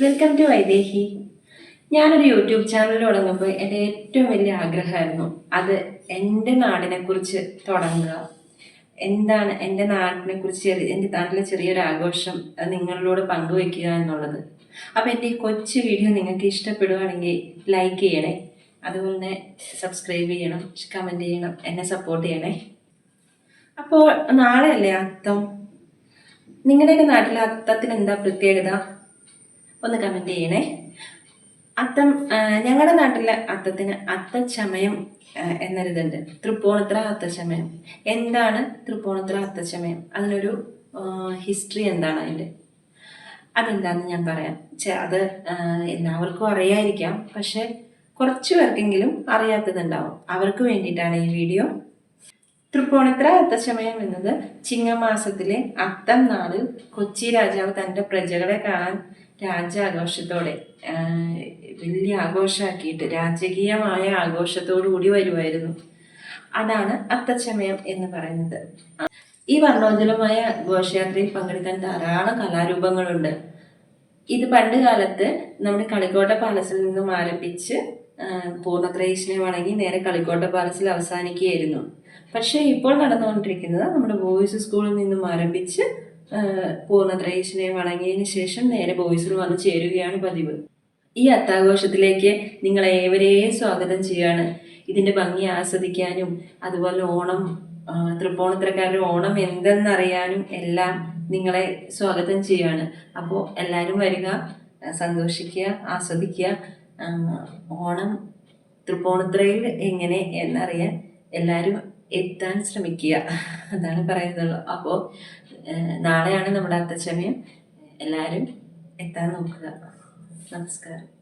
Welcome to Vaidehi ഞാനൊരു YouTube channel തുടങ്ങുമ്പോൾ എന്റെ ഏറ്റവും വലിയ ആഗ്രഹമായിരുന്നു അത് എന്റെ നാടിനെ കുറിച്ച് തുടങ്ങുക. എന്താണ് എന്റെ നാടിനെ കുറിച്ച് എന്റെ നാട്ടിലെ ചെറിയൊരു ആഘോഷം നിങ്ങളിലൂടെ പങ്കുവെക്കുക എന്നുള്ളത്. അപ്പോൾ എന്റെ ഈ കൊച്ചു വീഡിയോ നിങ്ങൾക്ക് ഇഷ്ടപ്പെടുകയാണെങ്കിൽ ലൈക്ക് ചെയ്യണേ. അതുപോലെ തന്നെ സബ്സ്ക്രൈബ് ചെയ്യണം കമന്റ് ചെയ്യണം എന്നെ സപ്പോർട്ട് ചെയ്യണേ. അപ്പോൾ നാളെ അല്ലേ അത്തം? നിങ്ങളുടെയൊക്കെ നാട്ടിലെ അത്തത്തിന് എന്താ പ്രത്യേകത? ഒന്ന് കമന്റ് ചെയ്യണേ. അത്തം ഞങ്ങളുടെ നാട്ടിലെ അത്തത്തിന് അത്തച്ചമയം എന്നൊരിതുണ്ട്. തൃപ്പൂണിത്ര അത്തച്ചമയം. എന്താണ് തൃപ്പൂണിത്ര അത്തച്ചമയം? അതിനൊരു ഹിസ്റ്ററി എന്താണ് അതിന്റെ? അതെന്താണെന്ന് ഞാൻ പറയാം. അത് എല്ലാവർക്കും അറിയായിരിക്കാം. പക്ഷെ കുറച്ച് പേർക്കെങ്കിലും അറിയാത്തതുണ്ടാവും. അവർക്ക് വേണ്ടിയിട്ടാണ് ഈ വീഡിയോ. തൃപ്പൂണിത്ര അത്തച്ചമയം എന്നത് ചിങ്ങമാസത്തിലെ അത്തം നാളിൽ കൊച്ചി രാജാവ് തന്റെ പ്രജകളെ കാണാൻ രാജാഘോഷത്തോടെ വലിയ ആഘോഷമാക്കിയിട്ട് രാജകീയമായ ആഘോഷത്തോടു കൂടി വരുമായിരുന്നു അതാണ് അത്തച്ചമയം എന്ന് പറയുന്നത്. ഈ വർണോജ്വലമായ ഘോഷയാത്രയിൽ പങ്കെടുക്കാൻ ധാരാളം കലാരൂപങ്ങളുണ്ട്. ഇത് പണ്ട് കാലത്ത് നമ്മുടെ കളിക്കോട്ട പാലസിൽ നിന്നും ആരംഭിച്ച് പൂർണത്രയീശനെ വണങ്ങി നേരെ കളിക്കോട്ട പാലസിൽ അവസാനിക്കുകയായിരുന്നു. പക്ഷേ ഇപ്പോൾ നടന്നുകൊണ്ടിരിക്കുന്നത് നമ്മുടെ ബോയ്സ് സ്കൂളിൽ നിന്നും ആരംഭിച്ച് പൂർണത്രയീശനെ വണങ്ങിയതിന് ശേഷം നേരെ ബോയ്സിൽ വന്ന് ചേരുകയാണ് പതിവ്. ഈ അത്താഘോഷത്തിലേക്ക് നിങ്ങളെ ഏവരെയും സ്വാഗതം ചെയ്യാണ്. ഇതിന്റെ ഭംഗി ആസ്വദിക്കാനും അതുപോലെ ഓണം തൃപ്പൂണിത്തരക്കാരുടെ ഓണം എന്തെന്നറിയാനും എല്ലാം നിങ്ങളെ സ്വാഗതം ചെയ്യാണ്. അപ്പോൾ എല്ലാവരും വരിക സന്തോഷിക്കുക ആസ്വദിക്കുക. ഓണം തൃപ്പൂണിത്തുറയിൽ എങ്ങനെ എന്നറിയാൻ എല്ലാവരും എത്താൻ ശ്രമിക്കുക. അതാണ് പറയുന്നുള്ളൂ അപ്പോൾ നാളെയാണ് നമ്മുടെ അത്തച്ചമയം. എല്ലാരും എത്താൻ നോക്കുക. നമസ്കാരം.